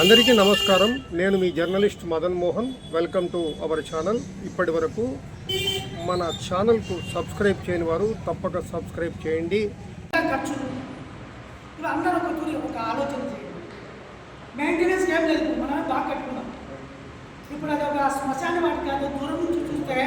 అందరికీ నమస్కారం. నేను మీ journalist Madan Mohan. Welcome to our channel. ఇప్పటి వరకు మన ఛానల్కు సబ్స్క్రైబ్ చేయని వారు తప్పక సబ్స్క్రైబ్ చేయండి. ఇప్పుడు ఒక ఆలోచన చేయండి మెయింటెనెన్స్ ఏం లేదు. ఇప్పుడు బాగా కట్టుకున్నాం. ఇప్పుడు అది ఒక శ్మశాన వాటికి అది దూరం నుంచి చూస్తే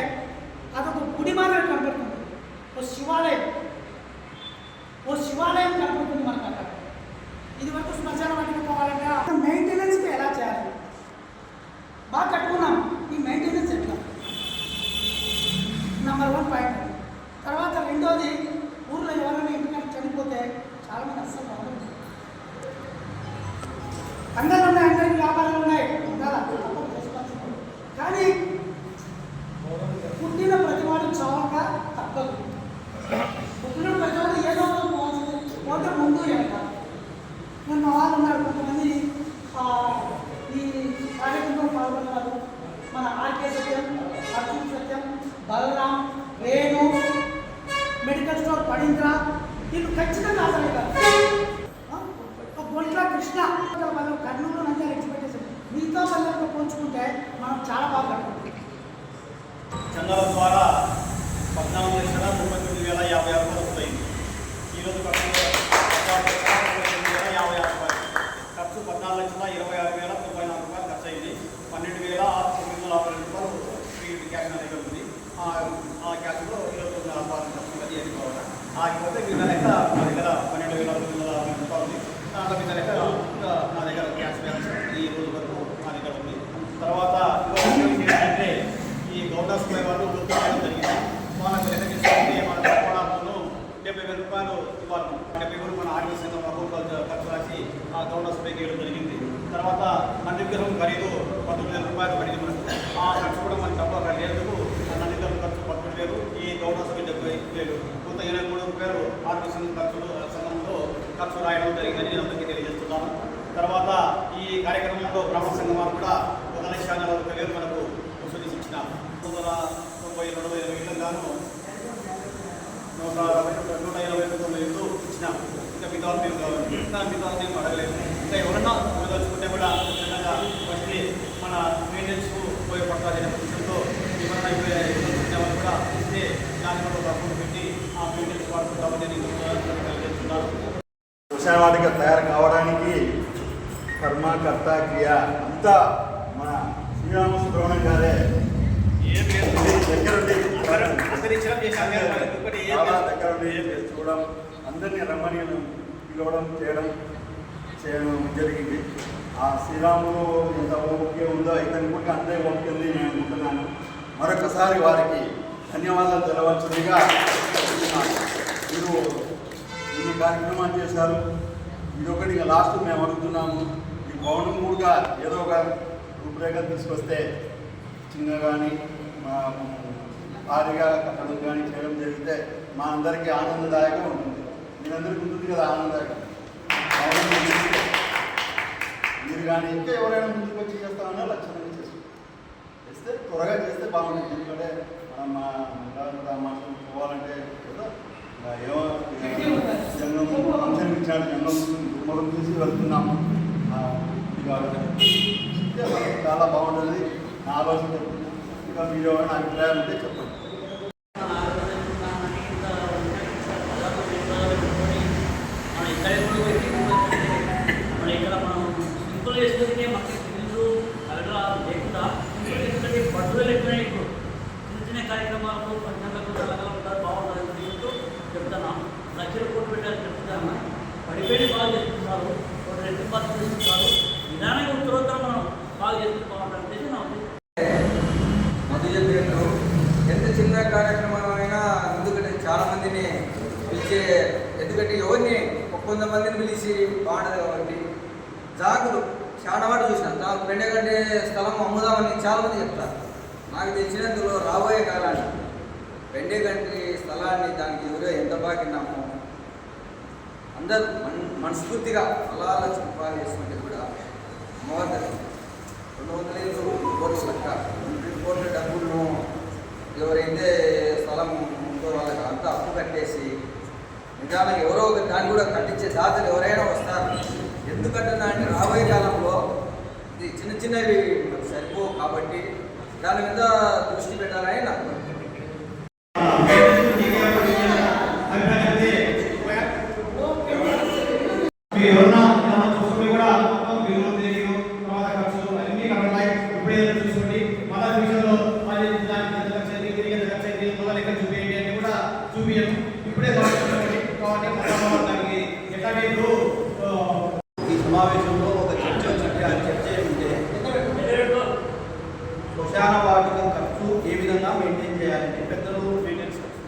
బాగా కట్టుకున్నాం. ఈ మెయింటెనెన్స్ ఎట్లా? నెంబర్ వన్ పాయింట్ తర్వాత రెండోది ఊర్లో ఎవరైనా ఇంటికాడ చనిపోతే చాలా మంది అస్సలు బాగుంటుంది అందరూ ఉన్నాయి అందరికీ వ్యాపారాలు ఉన్నాయి. కానీ పుట్టిన ప్రతివాడు చావక తప్పదు పుట్టిన ప్రతివాడు ఏదో ఒక పోతుంది పోతే ముందు వెనక నేను మా వాళ్ళు ఉన్నారు కొంతమంది ఆ, ఈ కార్యక్రమంలో పాల్గొన్నారు మన RK Satyam Arjun Satyam Balaram Venu medical store పడింద్ర? వీళ్ళు ఖచ్చితంగా అసలు బొంట్ల కృష్ణ. వాళ్ళు కర్నూలు నంద్యాల ఎక్స్పెక్టేషన్ మిగతా వాళ్ళతో పోల్చుకుంటే మనం చాలా బాగా కట్టుకుంటాం చందాల ద్వారా పద్నాలుగు లక్షల ముప్పై తొమ్మిది వేల యాభై ఆరు రూపాయలు వస్తాయి ఈరోజు ఖర్చు పద్నాలుగు లక్షల ముప్పై తొమ్మిది వేల యాభై ఆరు రూపాయలు ఖర్చు పద్నాలుగు లక్షల ఇరవై ఆరు వేల తొంభై నాలుగు రూపాయలు ఖర్చు అయింది పన్నెండు వేల తొమ్మిది వందల యాభై రెండు రూపాయలు ఫ్రీ క్యాష్ నా దగ్గర ఉంది ఆ ఆ క్యాష్లో ఈరోజు నా ఆత్మాన్ని ఖర్చు అది ఏది కావాలి కాకపోతే మీ లెక్క నా దగ్గర పన్నెండు వేల తొమ్మిది వందల రూపాయలు ఉంది. దాంట్లో మీ లెక్క ఇంకా నా దగ్గర క్యాష్ బ్యాలెన్స్ ఈ రోజు వరకు నా దగ్గర ఉంది. తర్వాత ఏంటంటే ఈ గౌడా స్క్వేర్ వాళ్ళు గుర్తు జరిగింది. వాళ్ళకు లెక్కగిస్తుంటే మన కోడాలను డెబ్బై వేల రూపాయలు ఇవ్వాలి. డెబ్బై వేలు మన ఆర్మీ సంఘం ప్రభుత్వ ఖర్చు రాసి ఆ గౌడా స్ప్రేకి వేయడం జరిగింది. తర్వాత నంది విగ్రహం ఖరీదు పంతొమ్మిది వేల రూపాయలు పడింది మనకు ఆ ఖర్చు కూడా మనకి డబ్బు లేదు ఆ నంది విగ్రహం ఖర్చు పంతొమ్మిది వేలు ఈ గౌడా స్ప్రే డెబ్బై వేలు కొంత ఇరవై మూడు రూపాయలు ఆర్మీ సంఘం ఖర్చులు సంఘంలో ఖర్చు రాయడం జరిగిందని నేను అందరికీ తెలియజేస్తున్నాను. తర్వాత ఈ కార్యక్రమంలో బ్రహ్మ సంఘం వారు కూడా ఒక లక్ష నలభై వేలు మనకు. వసూలు ఇచ్చిన వందల తొంభై రెండు వేల ఇళ్ళకు నూట నూట ఇరవై తొమ్మిది వేలు ఇచ్చినాము ఇంకా మిగతా మేము కావాలి? ఇంకా మిగతా మేము అడగలేదు. ఇంకా ఎవరన్నా చూసుకుంటే కూడా ఖచ్చితంగా వచ్చి మన మెయింటెనెన్స్ ఉపయోగపడుతుంది అనే విషయంతో ఏమన్నా ఇప్పుడు ఇళ్ళకు వాళ్ళు కూడా ఇస్తే దాని కూడా ఒక అకౌంట్ పెట్టి ఆ మెయింటెనెన్స్ వాడుకుంటామని నేను తెలియజేస్తున్నాను శ్మశానవాటిక తయారు కావడానికి కర్మకర్త క్రియ అంతా మన శ్రీరామ సుబ్రహ్మణ్యం గారే. దగ్గరుండి చాలా చూడడం అందరినీ రమ్మని పిలవడం చేయడం చేయడం జరిగింది. ఆ శ్రీరాములు ఎంత ఓపిక ఉందో ఇతని కూడా అంతే ఓపిక ఉంది నేను అనుకుంటున్నాను. మరొకసారి వారికి ధన్యవాదాలు తెలవలసిందిగా కార్యక్రమాలు చేశారు. ఇదొకటి ఇక లాస్ట్ మేము అడుగుతున్నాము. ఈ భవనం కూడా ఏదో ఒక రూపురేఖ తీసుకొస్తే చిన్న కానీ భారీగా కట్టడం కానీ చేయడం జరిగితే మా అందరికీ ఆనందదాయకం ఉంటుంది. మీరందరికీ ఉంటుంది కదా ఆనందదాయకం? మీరు కానీ ఇంకా ఎవరైనా ముందుకు వచ్చి చేస్తామన్నా లక్షణంగా చేస్తాం చేస్తే త్వరగా చేస్తే బాగుంటుంది. ఎందుకంటే మనం మా మా మాస్టర్ పోవాలంటే ఏదో ఆ, ఏమో జంగం మనం ఇచ్చాడు తీసి వెళ్తున్నాము. చాలా బాగుంటుంది. నా ఆలోచన చెప్తున్నాను ఇంకా మీరు ఏమైనా అభిప్రాయాలు ఉంటే చెప్పండి. మన మన ఇక్కడ మనకి లేకుండా పట్టుదల ఎక్కువ ఇప్పుడు చిన్న చిన్న కార్యక్రమాలకు రకరకాల ఉంటారు బాగుంటుంది దీంతో చెప్తున్నాం లక్షల కోట్లు పెట్టాలని చెప్తున్నాను పడిపోయి బాగా ఒక రెండు పద్ధతులు చేస్తున్నారు. నిదానంగా ఉత్తరోత్తరం మనం బాగా చేస్తే బాగుంటుంది నా ఉద్దేశం. మధు చెప్పినట్టు ఎంత చిన్న కార్యక్రమం అయినా ఎందుకంటే చాలామందిని పిలిచే ఎందుకంటే ఎవరిని కొంతమందిని పిలిచి బాగుంటుంది కాబట్టి. జాగులు చాలా వాటి చూసినాను నాకు పెండగంటే స్థలం అమ్ముదామని చాలా మంది చెప్తారు. నాకు తెలిసినందులో రాబోయే కాలాన్ని పెండగంటి స్థలాన్ని దానికి ఎవరో ఎంత బాగిన్నామో అందరూ మన మనస్ఫూర్తిగా అలా రూపాయలు చేసుకుంటే కూడా అమ్మవారి దగ్గర రెండు వందల ఐదు కోట్ల లెక్క రెండు కోట్ల డబ్బులను ఎవరైతే స్థలం ఉందో వాళ్ళకి అంతా అప్పు కట్టేసి నిజానికి ఎవరో ఒక దాన్ని కూడా కట్టించే దాతలు ఎవరైనా వస్తారు. ఎందుకంటే అంటే రాబోయే కాలంలో ఇది చిన్న చిన్నవి సరిపో సరిపోవు కాబట్టి దాని మీద దృష్టి పెట్టాలని నాకు మీరు ఎవరన్నా ఏమన్నా చూసుకుంటే కూడా మొత్తం బిల్లు తర్వాత ఖర్చులు అన్ని ఇప్పుడే చూసుకోండి. మళ్ళా ఫ్యూచర్లో మళ్ళీ దానికి ఎంత ఖర్చు అయింది తిరిగి ఎంత ఖర్చు అయింది మళ్ళీ లెక్క చూపించండి అని కూడా చూపించను ఇప్పుడే కాబట్టి దానికి ఎట్లాంటి ఇప్పుడు ఈ సమావేశంలో ఒక చర్చ చర్చ ఏమిటంటే శ్మశాన ఖర్చు ఏ విధంగా మెయింటైన్ చేయాలంటే పెద్దలు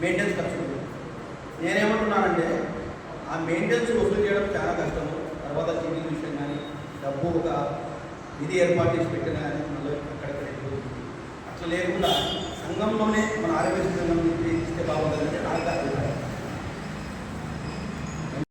మెయింటెనెన్స్ ఖర్చు నేనేమంటున్నానంటే ఆ మెయింటెనెన్స్ వసూలు చేయడం చాలా కష్టము. తర్వాత చిన్ని విషయం కానీ డబ్బు ఒక ఇది ఏర్పాటు చేసి పెట్టిన కానీ మళ్ళీ అక్కడక్కడ అట్లా లేకుండా సంఘంలోనే మన ఆరోగ్య సంఘం నుంచి ఇస్తే బాగుంటుందంటే నాకు అభిప్రాయం.